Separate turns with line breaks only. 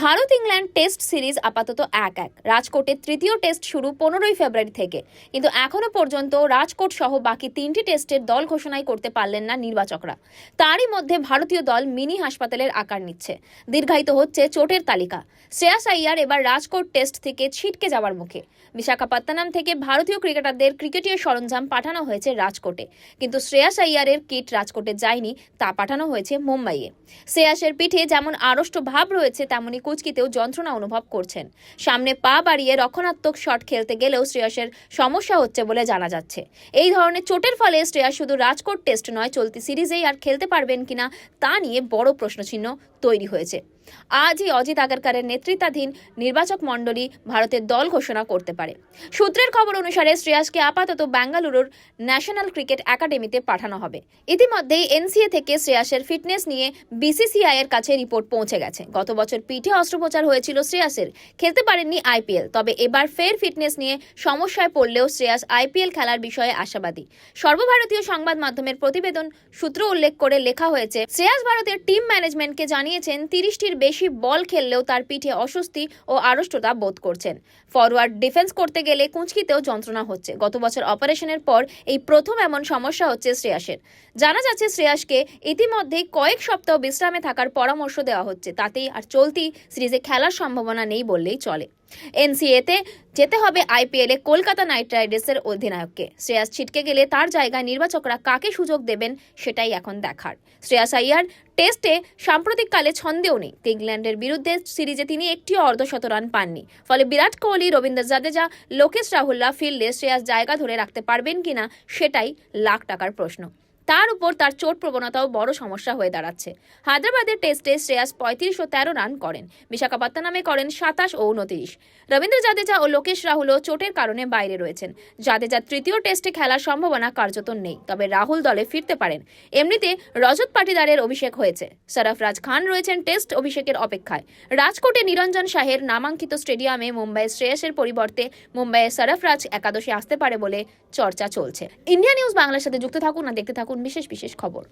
Bharat England test series আপাতত এক এক। রাজকোটের তৃতীয় টেস্ট শুরু পনেরোই ফেব্রুয়ারি থেকে। কিন্তু এখনও পর্যন্ত রাজকোট সহ বাকি তিনটি টেস্টের দল ঘোষণাই করতে পারলেন না নির্বাচকরা। তারই মধ্যে ভারতীয় দল মিনি হাসপাতালের আকার নিচ্ছে। দীর্ঘায়িত হচ্ছে চোটের তালিকা। শ্রেয়াস আইয়ার এবার রাজকোট টেস্ট থেকে ছিটকে যাওয়ার মুখে। বিশাখাপত্তনম থেকে ভারতীয় ক্রিকেটারদের ক্রিকেটীয় সরঞ্জাম পাঠানো হয়েছে রাজকোটে। কিন্তু শ্রেয়াস আইয়ারের কিট রাজকোটে যায়নি, তা পাঠানো হয়েছে মুম্বাইয়ে। শ্রেয়াসের পিঠে যেমন আড়ষ্ট ভাব রয়েছে, তেমনি কুচকিতেও যন্ত্রণা অনুভব করছেন। সামনে পা বাড়িয়ে রক্ষণাত্মক শট খেলতে গেলেও শ্রেয়াসের সমস্যা হচ্ছে বলে জানা যাচ্ছে। এই ধরনের চোটের ফলে শ্রেয়াস শুধু রাজকোট টেস্ট নয়, চলতি সিরিজেই আর খেলতে পারবেন কিনা তা নিয়ে বড় প্রশ্নচিহ্ন তৈরি হয়েছে। আজই অজিত আগারকারের নেতৃত্বাধীন নির্বাচক মণ্ডলী ভারতের দল ঘোষণা করতে পারে। সূত্রের খবর অনুসারে শ্রেয়াসকে আপাতত বেঙ্গালুরুর ন্যাশনাল ক্রিকেট একাডেমিতে পাঠানো হবে। ইতিমধ্যেই এনসিএ থেকে শ্রেয়াসের ফিটনেস নিয়ে বিসিসিআই এর কাছে রিপোর্ট পৌঁছে গেছে। গত বছর পিঠে অস্ত্রোপচার হয়েছিল শ্রেয়াসের। খেলতে পারেননি আইপিএল, তবে এবার ফের ফিটনেস নিয়ে সমস্যায় পড়লেও শ্রেয়াস আইপিএল খেলার বিষয়ে আশাবাদী। সর্বভারতীয় সংবাদ মাধ্যমের প্রতিবেদন সূত্র উল্লেখ করে লেখা হয়েছে, শ্রেয়াস ভারতের টিম ম্যানেজমেন্টকে জানিয়েছেন, তিরিশটির বেশি বল খেললেও তার পিঠে অস্বস্তি ও আড়ষ্টতা বোধ করছেন। ফরওয়ার্ড ডিফেন্স করতে গেলে কুঁচকিতেও যন্ত্রণা হচ্ছে। গত বছর অপারেশনের পর এই প্রথম এমন সমস্যা হচ্ছে শ্রেয়াসের। জানা যাচ্ছে শ্রেয়াসকে ইতিমধ্যেই কয়েক সপ্তাহ বিশ্রামে থাকার পরামর্শ দেওয়া হচ্ছে। তাতেই আর চলতি সিরিজে খেলার সম্ভাবনা নেই বললেই চলে। এনসিএতে যেতে হবে আইপিএলে কলকাতা নাইট রাইডার্সের অধিনায়ককে। শ্রেয়াস ছিটকে গেলে তার জায়গায় নির্বাচকরা কাকে সুযোগ দেবেন সেটাই এখন দেখার। শ্রেয়াস আইয়ার টেস্টে সাম্প্রতিককালে ছন্দেও নেই। ইংল্যান্ডের বিরুদ্ধে সিরিজে তিনি একটিও অর্ধশত রান পাননি। ফলে বিরাট কোহলি, রবীন্দ্র জাদেজা, লোকেশ রাহুল্লা ফিল্ডে শ্রেয়াস জায়গা ধরে রাখতে পারবেন কিনা সেটাই লাখ টাকার প্রশ্ন। তার উপর তার চোট প্রবণতাও বড় সমস্যা হয়ে দাঁড়াচ্ছে। হায়দ্রাবাদের টেস্টে শ্রেয়াস পঁয়ত্রিশ ও তেরো রান করেন। বিশাখাপত্তনমে করেন সাতাশ ও উনত্রিশ। রবীন্দ্র জাদেজা ও লোকেশ রাহুলও চোটের কারণে বাইরে রয়েছেন। জাদেজা তৃতীয় টেস্টে খেলার সম্ভাবনা কার্যত নেই, তবে রাহুল দলে ফিরতে পারেন। এমনিতে রজত পাটিদারের অভিষেক হয়েছে। সরফরাজ খান রয়েছেন টেস্ট অভিষেকের অপেক্ষায়। রাজকোটে নিরঞ্জন শাহের নামাঙ্কিত স্টেডিয়ামে মুম্বাইয়ের শ্রেয়াসের পরিবর্তে মুম্বাইয়ের সরফরাজ একাদশে আসতে পারে বলে চর্চা চলছে। ইন্ডিয়া নিউজ বাংলার সাথে যুক্ত থাকুন আর দেখতে থাকুন বিশেষ বিশেষ খবর।